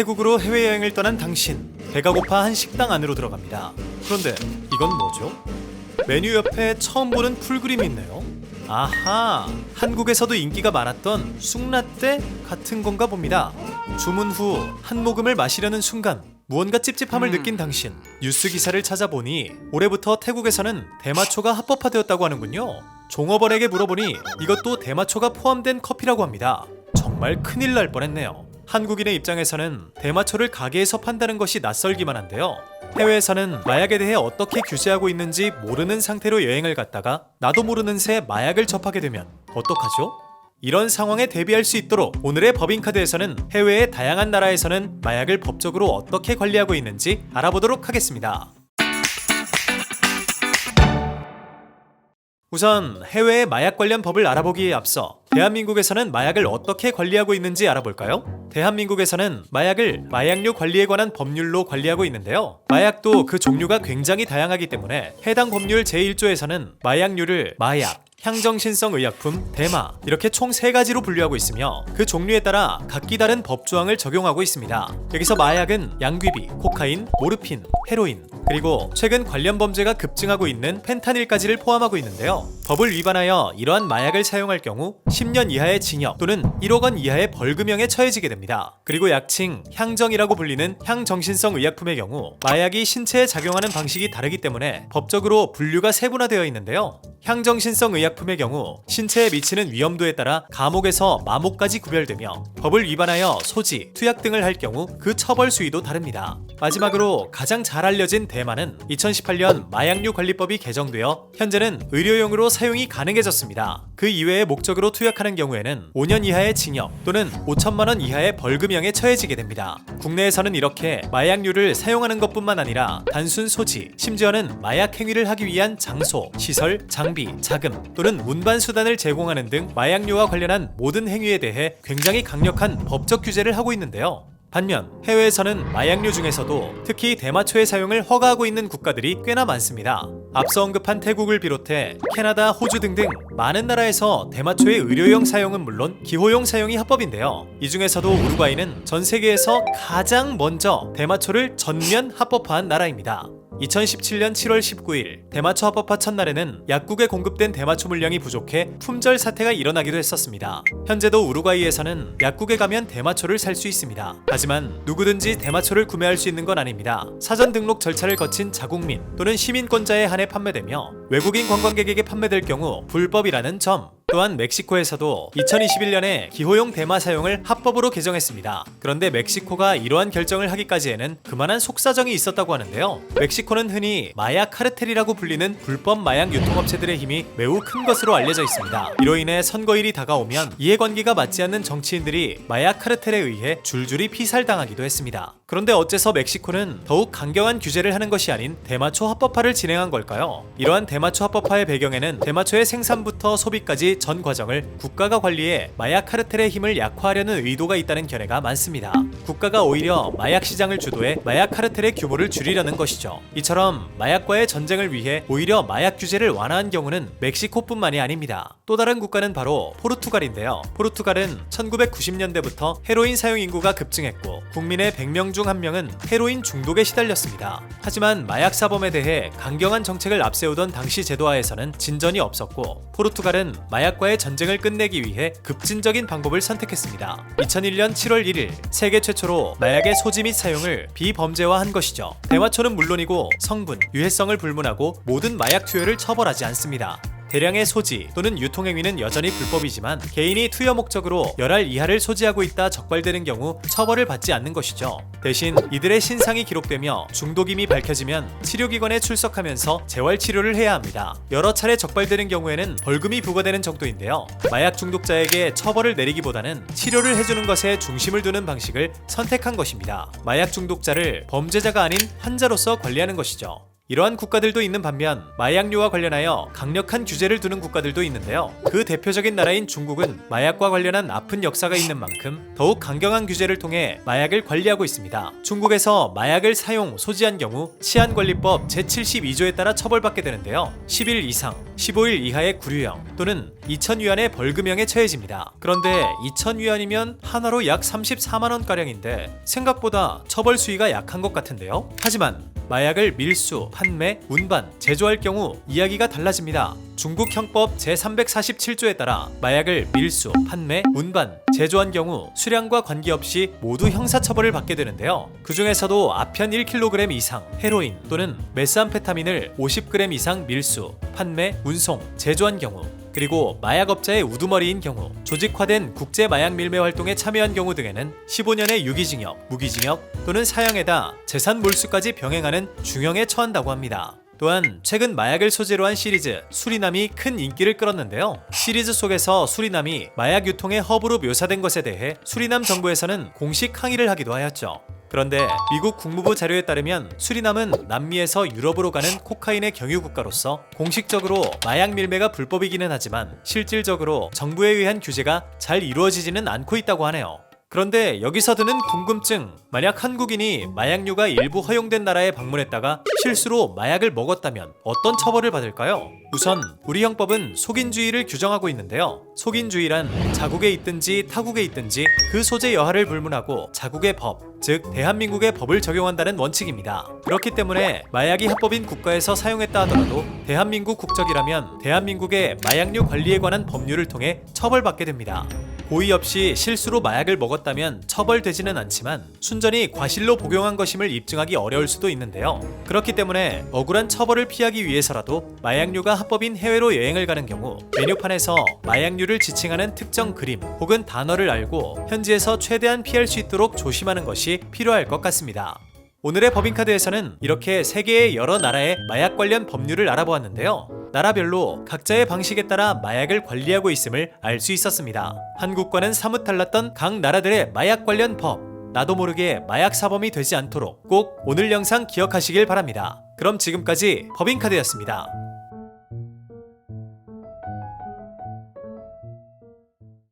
태국으로 해외여행을 떠난 당신 배가 고파 한 식당 안으로 들어갑니다. 그런데 이건 뭐죠? 메뉴 옆에 처음 보는 풀그림이 있네요. 아하, 한국에서도 인기가 많았던 쑥라떼 같은 건가 봅니다. 주문 후 한 모금을 마시려는 순간 무언가 찝찝함을 느낀 당신 뉴스 기사를 찾아보니 올해부터 태국에서는 대마초가 합법화되었다고 하는군요. 종업원에게 물어보니 이것도 대마초가 포함된 커피라고 합니다. 정말 큰일 날 뻔했네요. 한국인의 입장에서는 대마초를 가게에서 판다는 것이 낯설기만 한데요. 해외에서는 마약에 대해 어떻게 규제하고 있는지 모르는 상태로 여행을 갔다가 나도 모르는 새 마약을 접하게 되면 어떡하죠? 이런 상황에 대비할 수 있도록 오늘의 법인카드에서는 해외의 다양한 나라에서는 마약을 법적으로 어떻게 관리하고 있는지 알아보도록 하겠습니다. 우선 해외의 마약 관련 법을 알아보기에 앞서 대한민국에서는 마약을 어떻게 관리하고 있는지 알아볼까요? 대한민국에서는 마약을 마약류 관리에 관한 법률로 관리하고 있는데요. 마약도 그 종류가 굉장히 다양하기 때문에 해당 법률 제1조에서는 마약류를 마약, 향정신성 의약품, 대마 이렇게 총세 가지로 분류하고 있으며 그 종류에 따라 각기 다른 법 조항을 적용하고 있습니다. 여기서 마약은 양귀비, 코카인, 모르핀, 헤로인 그리고 최근 관련 범죄가 급증하고 있는 펜타닐까지를 포함하고 있는데요. 법을 위반하여 이러한 마약을 사용할 경우 10년 이하의 징역 또는 1억 원 이하의 벌금형에 처해지게 됩니다. 그리고 약칭 향정이라고 불리는 향정신성 의약품의 경우 마약이 신체에 작용하는 방식이 다르기 때문에 법적으로 분류가 세분화되어 있는데요. 향정신성 의약품의 경우 신체에 미치는 위험도에 따라 감옥에서 마목까지 구별되며 법을 위반하여 소지, 투약 등을 할 경우 그 처벌 수위도 다릅니다. 마지막으로 가장 잘 알려진 대만은 2018년 마약류 관리법이 개정되어 현재는 의료용으로 사용이 가능해졌습니다. 그 이외의 목적으로 투약하는 경우에는 5년 이하의 징역 또는 5천만 원 이하의 벌금형에 처해지게 됩니다. 국내에서는 이렇게 마약류를 사용하는 것뿐만 아니라 단순 소지, 심지어는 마약 행위를 하기 위한 장소, 시설, 장비, 자금 또는 운반 수단을 제공하는 등 마약류와 관련한 모든 행위에 대해 굉장히 강력한 법적 규제를 하고 있는데요. 반면 해외에서는 마약류 중에서도 특히 대마초의 사용을 허가하고 있는 국가들이 꽤나 많습니다. 앞서 언급한 태국을 비롯해 캐나다, 호주 등등 많은 나라에서 대마초의 의료용 사용은 물론 기호용 사용이 합법인데요. 이 중에서도 우루과이는 전 세계에서 가장 먼저 대마초를 전면 합법화한 나라입니다. 2017년 7월 19일 대마초 합법화 첫날에는 약국에 공급된 대마초 물량이 부족해 품절 사태가 일어나기도 했었습니다. 현재도 우루과이에서는 약국에 가면 대마초를 살 수 있습니다. 하지만 누구든지 대마초를 구매할 수 있는 건 아닙니다. 사전 등록 절차를 거친 자국민 또는 시민권자에 한해 판매되며 외국인 관광객에게 판매될 경우 불법이라는 점 또한 멕시코에서도 2021년에 기호용 대마 사용을 합법으로 개정했습니다. 그런데 멕시코가 이러한 결정을 하기까지에는 그만한 속사정이 있었다고 하는데요. 멕시코는 흔히 마약 카르텔이라고 불리는 불법 마약 유통업체들의 힘이 매우 큰 것으로 알려져 있습니다. 이로 인해 선거일이 다가오면 이해관계가 맞지 않는 정치인들이 마약 카르텔에 의해 줄줄이 피살당하기도 했습니다. 그런데 어째서 멕시코는 더욱 강경한 규제를 하는 것이 아닌 대마초 합법화를 진행한 걸까요? 이러한 대마초 합법화의 배경에는 대마초의 생산부터 소비까지 전 과정을 국가가 관리해 마약 카르텔의 힘을 약화하려는 의도가 있다는 견해가 많습니다. 국가가 오히려 마약 시장을 주도해 마약 카르텔의 규모를 줄이려는 것이죠. 이처럼 마약과의 전쟁을 위해 오히려 마약 규제를 완화한 경우는 멕시코뿐만이 아닙니다. 또 다른 국가는 바로 포르투갈인데요. 포르투갈은 1990년대부터 헤로인 사용 인구가 급증했고 국민의 100명 중 1명은 헤로인 중독에 시달렸습니다. 하지만 마약 사범에 대해 강경한 정책을 앞세우던 당시 제도하에서는 진전이 없었고 포르투갈은 마약 과의 전쟁을 끝내기 위해 급진적인 방법을 선택했습니다. 2001년 7월 1일 세계 최초로 마약의 소지 및 사용을 비범죄화한 것이죠. 대마초는 물론이고 성분, 유해성을 불문하고 모든 마약 투여를 처벌하지 않습니다. 대량의 소지 또는 유통행위는 여전히 불법이지만 개인이 투여 목적으로 열알 이하를 소지하고 있다 적발되는 경우 처벌을 받지 않는 것이죠. 대신 이들의 신상이 기록되며 중독임이 밝혀지면 치료기관에 출석하면서 재활 치료를 해야 합니다. 여러 차례 적발되는 경우에는 벌금이 부과되는 정도인데요. 마약 중독자에게 처벌을 내리기보다는 치료를 해주는 것에 중심을 두는 방식을 선택한 것입니다. 마약 중독자를 범죄자가 아닌 환자로서 관리하는 것이죠. 이러한 국가들도 있는 반면 마약류와 관련하여 강력한 규제를 두는 국가들도 있는데요. 그 대표적인 나라인 중국은 마약과 관련한 아픈 역사가 있는 만큼 더욱 강경한 규제를 통해 마약을 관리하고 있습니다. 중국에서 마약을 사용, 소지한 경우 치안관리법 제72조에 따라 처벌받게 되는데요. 10일 이상, 15일 이하의 구류형 또는 2,000위안의 벌금형에 처해집니다. 그런데 2,000위안이면 하나로 약 34만 원 가량인데 생각보다 처벌 수위가 약한 것 같은데요. 하지만 마약을 밀수, 판매, 운반, 제조할 경우 이야기가 달라집니다. 중국 형법 제347조에 따라 마약을 밀수, 판매, 운반, 제조한 경우 수량과 관계없이 모두 형사처벌을 받게 되는데요. 그 중에서도 아편 1kg 이상 헤로인 또는 메스암페타민을 50g 이상 밀수, 판매, 운송, 제조한 경우 그리고 마약 업자의 우두머리인 경우, 조직화된 국제 마약 밀매 활동에 참여한 경우 등에는 15년의 유기징역, 무기징역 또는 사형에다 재산 몰수까지 병행하는 중형에 처한다고 합니다. 또한 최근 마약을 소재로 한 시리즈 수리남이 큰 인기를 끌었는데요. 시리즈 속에서 수리남이 마약 유통의 허브로 묘사된 것에 대해 수리남 정부에서는 공식 항의를 하기도 하였죠. 그런데 미국 국무부 자료에 따르면 수리남은 남미에서 유럽으로 가는 코카인의 경유 국가로서 공식적으로 마약 밀매가 불법이기는 하지만 실질적으로 정부에 의한 규제가 잘 이루어지지는 않고 있다고 하네요. 그런데 여기서 드는 궁금증, 만약 한국인이 마약류가 일부 허용된 나라에 방문했다가 실수로 마약을 먹었다면 어떤 처벌을 받을까요? 우선 우리 형법은 속인주의를 규정하고 있는데요. 속인주의란 자국에 있든지 타국에 있든지 그 소재 여하를 불문하고 자국의 법, 즉 대한민국의 법을 적용한다는 원칙입니다. 그렇기 때문에 마약이 합법인 국가에서 사용했다 하더라도 대한민국 국적이라면 대한민국의 마약류 관리에 관한 법률을 통해 처벌받게 됩니다. 고의 없이 실수로 마약을 먹었다면 처벌되지는 않지만 순전히 과실로 복용한 것임을 입증하기 어려울 수도 있는데요. 그렇기 때문에 억울한 처벌을 피하기 위해서라도 마약류가 합법인 해외로 여행을 가는 경우 메뉴판에서 마약류를 지칭하는 특정 그림 혹은 단어를 알고 현지에서 최대한 피할 수 있도록 조심하는 것이 필요할 것 같습니다. 오늘의 법인카드에서는 이렇게 세계의 여러 나라의 마약 관련 법률을 알아보았는데요. 나라별로 각자의 방식에 따라 마약을 관리하고 있음을 알 수 있었습니다. 한국과는 사뭇 달랐던 각 나라들의 마약 관련 법. 나도 모르게 마약 사범이 되지 않도록 꼭 오늘 영상 기억하시길 바랍니다. 그럼 지금까지 법인카드였습니다.